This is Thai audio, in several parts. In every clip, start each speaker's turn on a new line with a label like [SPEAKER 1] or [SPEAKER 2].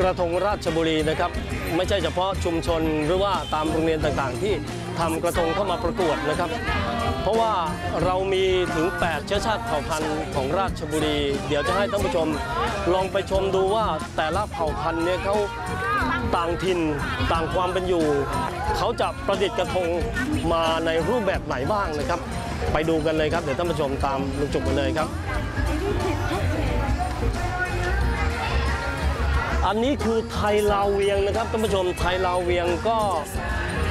[SPEAKER 1] กระทงราชบุรีนะครับ ไม่ใช่เฉพาะชุมชนหรือว่าตามโรงเรียนต่างๆ ที่ทำกระทงเข้ามาประกวดนะครับ เพราะว่าเรามีถึง 8 เชื้อชาติเผ่าพันธุ์ของราชบุรี เดี๋ยวจะให้ท่านผู้ชมลองไปชมดูว่าแต่ละเผ่าพันธุ์เนี่ยเขาต่างถิ่นต่างความเป็นอยู่ เขาจะประดิษฐ์กระทงมาในรูปแบบไหนบ้างนะครับ ไปดูกันเลยครับเดี๋ยวท่านผู้ชมตามลุงจุกมาเลยครับ อันนี้คือไทยลาวเวียงนะครับท่านผู้ชมไทยลาวเวียงก็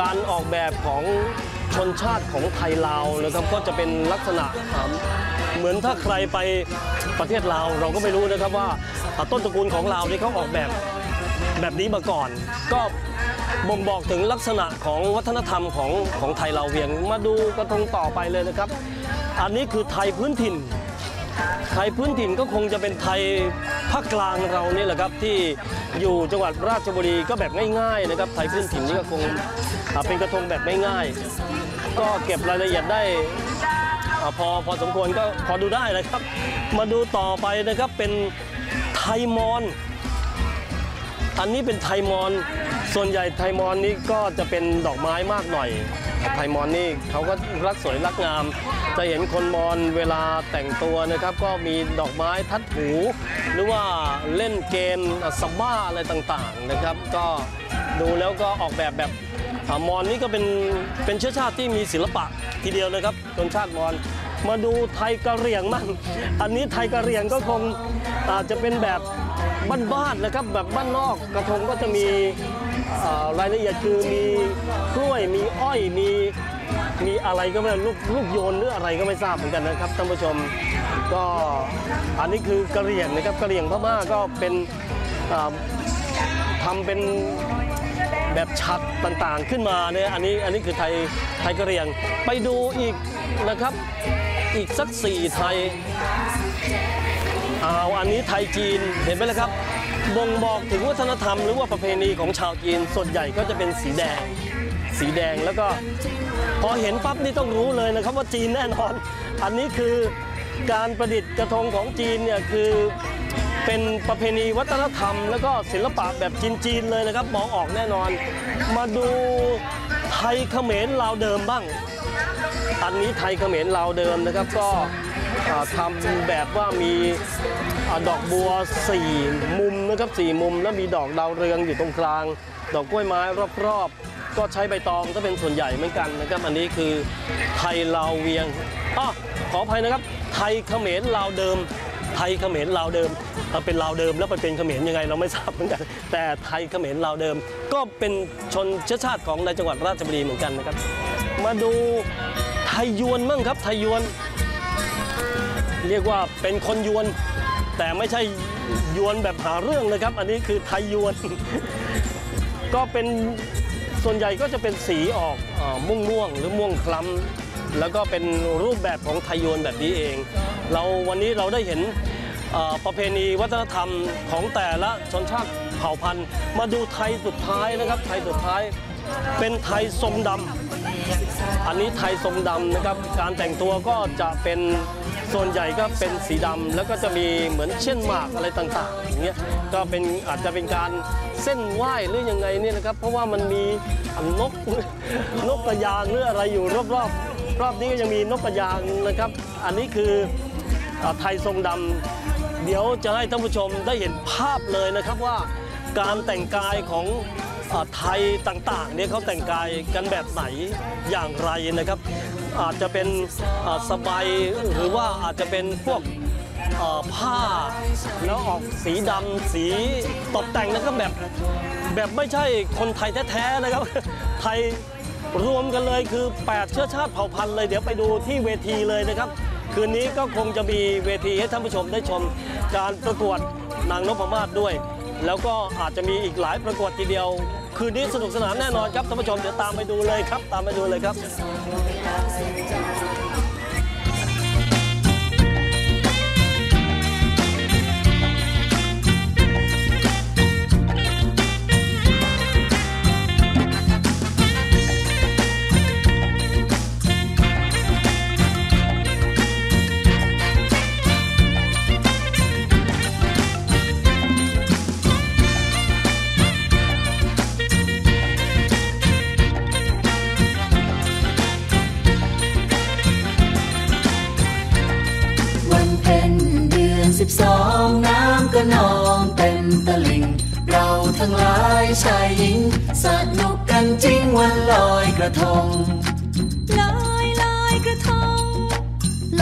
[SPEAKER 1] การออกแบบของชนชาติของไทยลาวนะครับก็จะเป็นลักษณะเหมือนถ้าใครไปประเทศลาวเราก็ไม่รู้นะครับว่าอ่าต้นตระกูลของลาวนี่เขาออกแบบแบบนี้มาก่อน ก็บ่งบอกถึงลักษณะของวัฒนธรรมของของไทยลาวเวียง มาดูกระทงต่อไปเลยนะครับ อันนี้คือไทยพื้นถิ่น ไทยพื้นถิ่นก็คงจะเป็นไทยภาคกลางเรานี่แหละครับที่อยู่จังหวัดราชบุรีก็แบบง่ายๆนะครับไทยพื้นถิ่นนี่ก็คงเป็นกระทงแบบง่ายๆก็เก็บรายละเอียดได้พอพอสมควรก็พอดูได้นะครับ มาดูต่อไปนะครับเป็นไทยมอน อันนี้เป็นไทยมอน ส่วนใหญ่ไทยมอนนี่ก็จะเป็นดอกไม้มากหน่อย ไทยมอนนี่เขาก็รักสวยรักงาม จะเห็นคนมอนเวลาแต่งตัวนะครับ ก็มีดอกไม้ทัดหู หรือว่าเล่นเกมซัมบ้าอะไรต่างๆนะครับ ก็ดูแล้วก็ออกแบบแบบมอนนี่ก็เป็นเป็นเชื้อชาติที่มีศิลปะทีเดียวนะครับชนชาติมอนมาดูไทยกะเหรี่ยงมั่งอันนี้ไทยกะเหรี่ยงก็คงอาจจะเป็นแบบบ้านๆนะครับ แบบบ้านนอกกระทงก็จะมี รายละเอียดคือมีกล้วยมีอ้อยมีมีอะไรก็ไม่รู้ลูกลูกโยนหรืออะไรก็ไม่ทราบเหมือนกันนะครับท่านผู้ชมก็อันนี้คือกระเหรี่ยงนะครับกระเหรี่ยงพม่าก็เป็นอ่าทำเป็นแบบฉัดต่างๆขึ้นมาเนี่ยอันนี้อันนี้คือไทยไทยกระเหรี่ยง ไปดูอีกนะครับอีกสักสี่ไทยอ้าอันนี้ไทยจีนเห็นไหมล่ะครับ บ่งบอกถึงวัฒนธรรมหรือว่าประเพณีของชาวจีนส่วนใหญ่ก็จะเป็นสีแดง สีแดงแล้วก็พอเห็นปั๊บนี่ต้องรู้เลยนะครับว่าจีนแน่นอน อันนี้คือการประดิษฐ์กระทงของจีนเนี่ยคือเป็นประเพณีวัฒนธรรม แล้วก็ศิลปะแบบจีนๆเลยนะครับมองออกแน่นอน มาดูไทยเขมรลาวเดิมบ้าง อันนี้ไทยเขมรลาวเดิมนะครับก็ ทำแบบว่ามีอดอกบัว 4 มุมนะครับ4มุม แล้วมีดอกดาวเรืองอยู่ตรงกลาง ดอกกล้วยไม้รอบๆ ก็ใช้ใบตองก็เป็นส่วนใหญ่เหมือนกันนะครับ อันนี้คือไทยลาวเวียงอ้อขออภัยนะครับ ไทยเขมรลาวเดิม ไทยเขมรลาวเดิมเอาเป็นลาวเดิมแล้วไปเป็นเขมรยังไงเราไม่ทราบเหมือนกัน แต่ไทยเขมรลาวเดิม ก็เป็นชนเชื้อชาติของในจังหวัดราชบุรีเหมือนกันนะครับ มาดูไทยยวนมั่งครับไทยยวน เรียกว่าเป็นคนยวน แต่ไม่ใช่ยวนแบบหาเรื่องนะครับ อันนี้คือไทยยวน ก็เป็นส่วนใหญ่ก็จะเป็นสีออกม่วงม่วงหรือม่วงคล้ำแล้วก็เป็นรูปแบบของไทยยวนแบบนี้เอง เราวันนี้เราได้เห็นประเพณีวัฒนธรรมของแต่ละชนชาติเผ่าพันธุ์ มาดูไทยสุดท้ายนะครับ ไทยสุดท้ายเป็นไทยทรงดำอันนี้ไทยทรงดำนะครับ การแต่งตัวก็จะเป็น ส่วนใหญ่ก็เป็นสีดำแล้วก็จะมีเหมือนเช่นหมากอะไรต่างๆอย่างเงี้ยก็เป็นอาจจะเป็นการเส้นไหว้หรือยังไงเนี่ยนะครับ เพราะว่ามันมีนกนกกระยางหรืออะไรอยู่รอบๆรอบนี้ก็ยังมีนกกระยางนะครับ อันนี้คืออไทยทรงดำเดี๋ยวจะให้ท่านผู้ชมได้เห็นภาพเลยนะครับว่าการแต่งกายของอไทยต่างๆเนี่ยเขาแต่งกายกันแบบไหนอย่างไรนะครับ อาจจะเป็นสบายหรือว่าอาจจะเป็นพวกผ้าแล้วออกสีดำสีตกแต่งนะครับแบบแบบไม่ใช่คนไทยแท้ๆนะครับ ไทยรวมกันเลยคือ 8 เชื้อชาติเผ่าพันธุ์เลย เดี๋ยวไปดูที่เวทีเลยนะครับ คืนนี้ก็คงจะมีเวทีให้ท่านผู้ชมได้ชมการประกวดนางนพมาศด้วย แล้วก็อาจจะมีอีกหลายประกวดทีเดียว คืนนี้สนุกสนานแน่นอนครับท่านผู้ชมเดี๋ยวตามไปดูเลยครับ ตามไปดูเลยครับ
[SPEAKER 2] ก็นองเต็มตลิ่ง เราทั้งหลายชายหญิง สนุกกันจริงวันลอยกระทง
[SPEAKER 3] ลอยลอยกระทง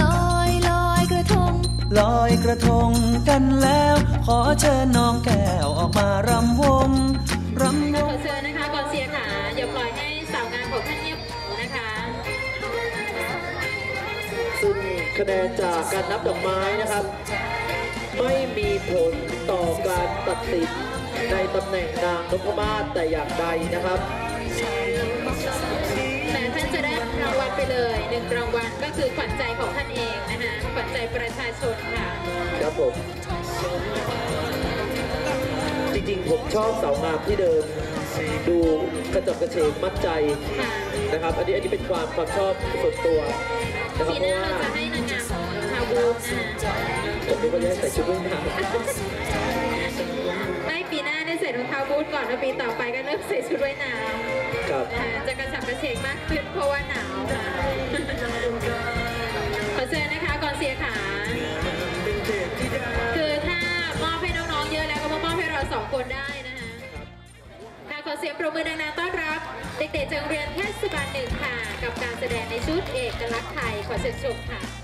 [SPEAKER 3] ลอยลอยกระทง
[SPEAKER 2] ลอยกระทงกันแล้ว ขอเชิญน้องแก้วออกมารำวงรำว
[SPEAKER 4] ของเชิญนะคะก่อนเสียขาอย่าปล่อยให้สาวงามของท่านเงียบนะคะ
[SPEAKER 5] ซึ่งคะแนนจากการนับดอกไม้นะครับ ไม่มีผลต่อการตัดสินในตำแหน่งนางนพมาศแต่อย่างใดนะครับ
[SPEAKER 4] แต่ท่านจะได้รางวัลไปเลยหนึ่งรางวัลก็คือขวัญใจของท่านเองนะคะขวัญใจประชาชนค่ะ
[SPEAKER 5] ครับผม จริงๆ ผมชอบสาวงามที่เดินดูกระจับกระเฉงมั่นใจ
[SPEAKER 4] ค่ะ
[SPEAKER 5] นะครับ อันนี้อันนี้เป็นความความชอบส่วนตัวนะครับ
[SPEAKER 4] ปี
[SPEAKER 5] เพ
[SPEAKER 4] ห
[SPEAKER 5] ราะ
[SPEAKER 4] น้า
[SPEAKER 5] ว่า
[SPEAKER 4] เราจะให้นางงาม ของชาวบูนะคะ
[SPEAKER 5] ผมเป็นคนที่ใส่ชุดว่ายน้
[SPEAKER 4] ไม่ปีหน้าได้ใส่รองเท้าบูทก่อนแล้วปีต่อไปก็เริ่มใส่ชุดว่ายน้ำ
[SPEAKER 5] ครับำ
[SPEAKER 4] ค่ะจะกระฉับกระเฉงมากขึ้นเพราะว่าหนาวค่ะขอเชิญนะคะก่อนเสียขาคือถ้ามอบให้น้องๆเยอะแล้วก็มามอบให้เราสองคนได้นะคะค่ะขอเสียงปรบมือดังๆต้อนรับ เด็กๆจากโรงเรียนเทศบาลหนึ่งค่ะ กับการแสดงในชุดเอกลักษณ์ไทยขอเชิญชมค่ะ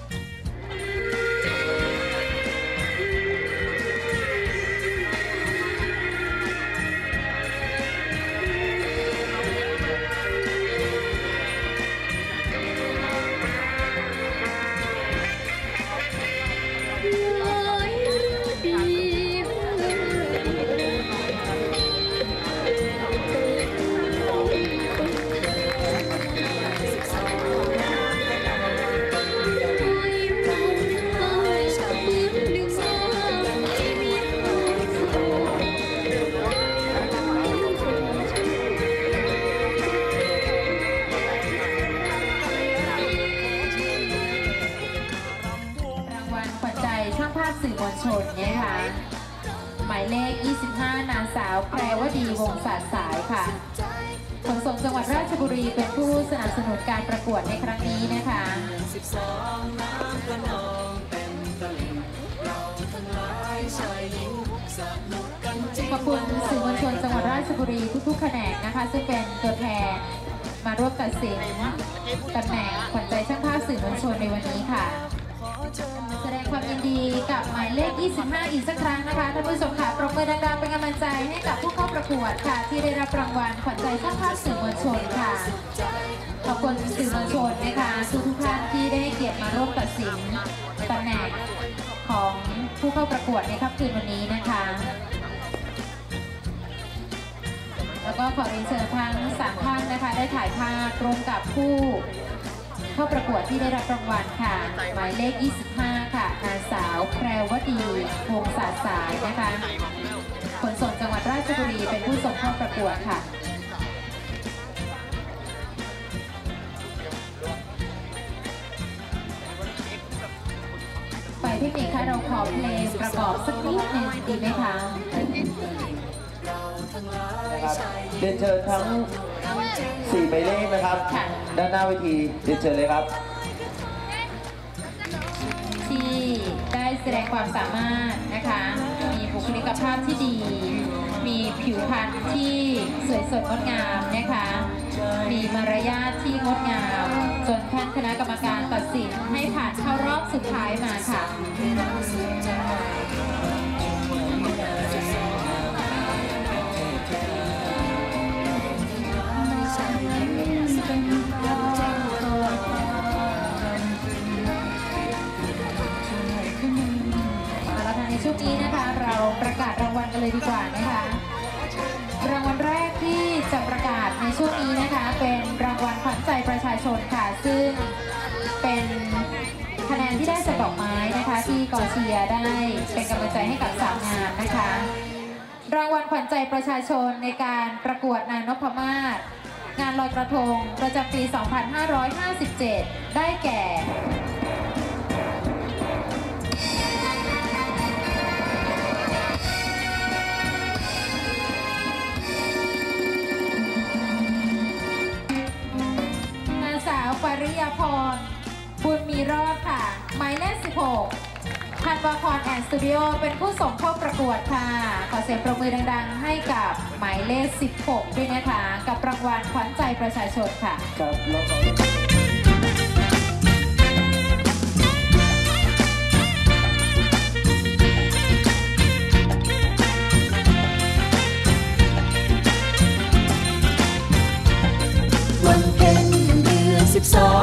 [SPEAKER 4] างภาพสื่อมวลชนเนี่ยค่ะหมายเลข 25 นางสาวแพรวดีวงศาสายค่ะขนส่งจังหวัดราชบุรีเป็นผู้สนับสนุนการประกวดในครั้งนี้นะคะขอบคุณสื่อมวลชนจังหวัดราชบุรีทุกๆแขนงนะคะ ซึ่งเป็นตัวแทนมาร่วมตัดสินตำแหน่งขวัญใจช่างภาพสื่อมวลชนในวันนี้ค่ะ แสดงความยินดีกับหมายเลข 25 อีกสักครั้งนะคะท่านผู้ชมค่ะปรบมือดังๆเป็นกำลังใจให้กับผู้เข้าประกวดค่ะ ที่ได้รับรางวัลขวัญใจช่างภาพสื่อมวลชนค่ะขอบคุณสื่อมวลชนนะคะทุกท่านที่ได้ให้เกียรติมาร่วมตัดสินตำแหน่งของผู้เข้าประกวดในค่ำคืนวันนี้นะคะ แล้วก็ขอเรียนเชิญทั้งสามท่านนะคะ ได้ถ่ายภาพร่วมกับผู้ เข้าประกวดที่ได้รับรางวัลค่ะ หมายเลข 25 ค่ะนางสาวแพรวดี วงศาสายนะคะขนส่งจังหวัดราชบุรีเป็นผู้ส่งเข้าประกวดค่ะไปเทคนิคคะเราขอเพลงประกอบสักนิดหนึ่งดีไหมคะ
[SPEAKER 5] ครับเรียนเชิญทั้ง4หมายเลขนะครับ
[SPEAKER 4] ค่ะ
[SPEAKER 5] ด้านหน้าเวทีเรียนเชิญเลยครับ
[SPEAKER 4] ที่ได้แสดงความสามารถนะคะ มีบุคลิกภาพที่ดี มีผิวพรรณที่สวยสดงดงามนะคะ มีมารยาทที่งดงาม จนท่านคณะกรรมการตัดสินให้ผ่านเข้ารอบสุดท้ายมาค่ะ กองเชียร์ได้เป็นกำลังใจให้กับสาวงามนะคะ รางวัลขวัญใจประชาชนในการประกวดนางนพมาศงานลอยกระทงประจำปี 2557 ได้แก่นางสาวปริยาพร บุญมีรอดค่ะ หมายเลข16 วาคอนแอนด์สตูดิโอเป็นผู้ส่งเข้าประกวดค่ะ ขอเสียงปรบมือดังๆ ให้กับหมายเลข 16 ด้วยนะคะ กับรางวัลขวัญใจประชาชนค่ะ
[SPEAKER 5] ครับแล้ว
[SPEAKER 2] ขอ12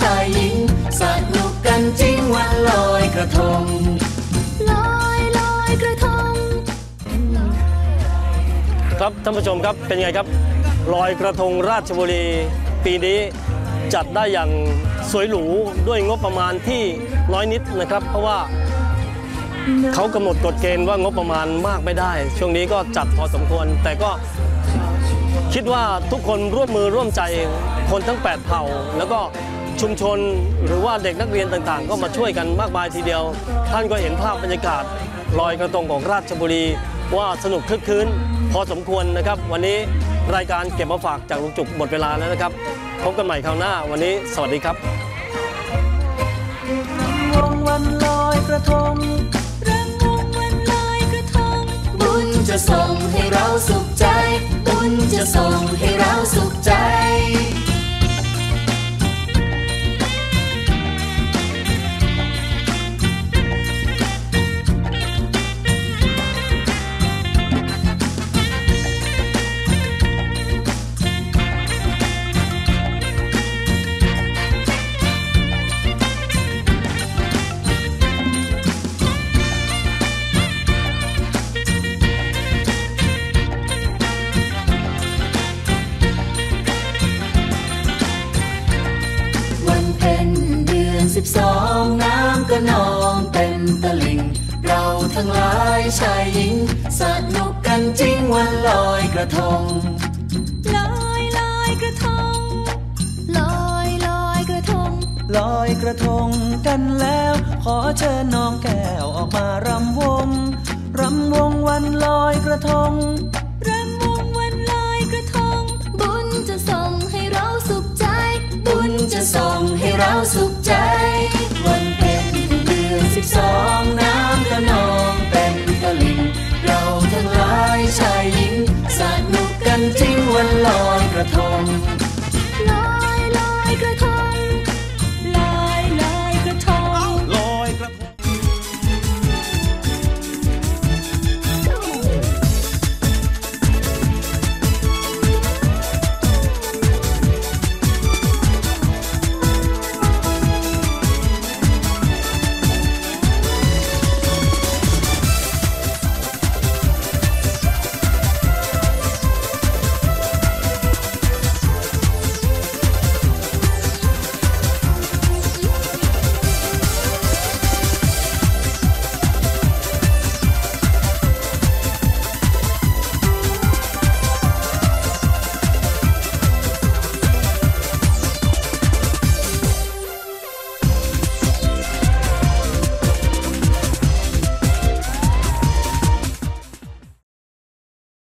[SPEAKER 2] ชายหญิงสนุกกันจริงวันลอยกระทง
[SPEAKER 3] ลอยลอยกระทง
[SPEAKER 1] ครับท่านผู้ชมครับเป็นไงครับลอยกระทงราชบุรี ปีนี้จัดได้อย่างสวยหรูด้วยงบประมาณที่น้อยนิดนะครับ เพราะว่าเขากำหนดกฎเกณฑ์ว่างบประมาณมากไม่ได้ ช่วงนี้ก็จัดพอสมควร แต่ก็คิดว่าทุกคนร่วมมือร่วมใจคนทั้ง 8 เผ่า แล้วก็ ชุมชนหรือว่าเด็กนักเรียนต่างๆ ก็มาช่วยกันมากมายทีเดียว ท่านก็เห็นภาพบรรยากาศลอยกระทงของราชบุรีว่าสนุกคึกคืนพอสมควรนะครับ วันนี้รายการเก็บมาฝากจากลุงจุกหมดเวลาแล้วนะครับ พบกันใหม่คราวหน้าวันนี้สวัสดีครับ
[SPEAKER 6] วงวันลอยกระทง
[SPEAKER 3] รำวงวันลอยกระทง
[SPEAKER 2] บุญจะส่งให้เราสุขใจ บุญจะส่งให้เราสุข น้ำก็นองเต็มตลิ่ง เราทั้งหลายชายหญิง สนุกกันจริงวันลอยกระทง
[SPEAKER 3] ลอยลอยกระทง ลอยลอยกระทง
[SPEAKER 6] ลอยกระทงกันแล้ว ขอเชิญน้องแก้วออกมารำวง รำวงวันลอยกระทง
[SPEAKER 3] รำวงวันลอยกระทง บุญจะส่งให้เราสุขใจ
[SPEAKER 2] บุญจะส่งให้เราสุขใจ สิองน้ำกระนองเป็นตลิ่งเราทั้งหลายชายหญิงสนุกกันจริงวันลอยกระทง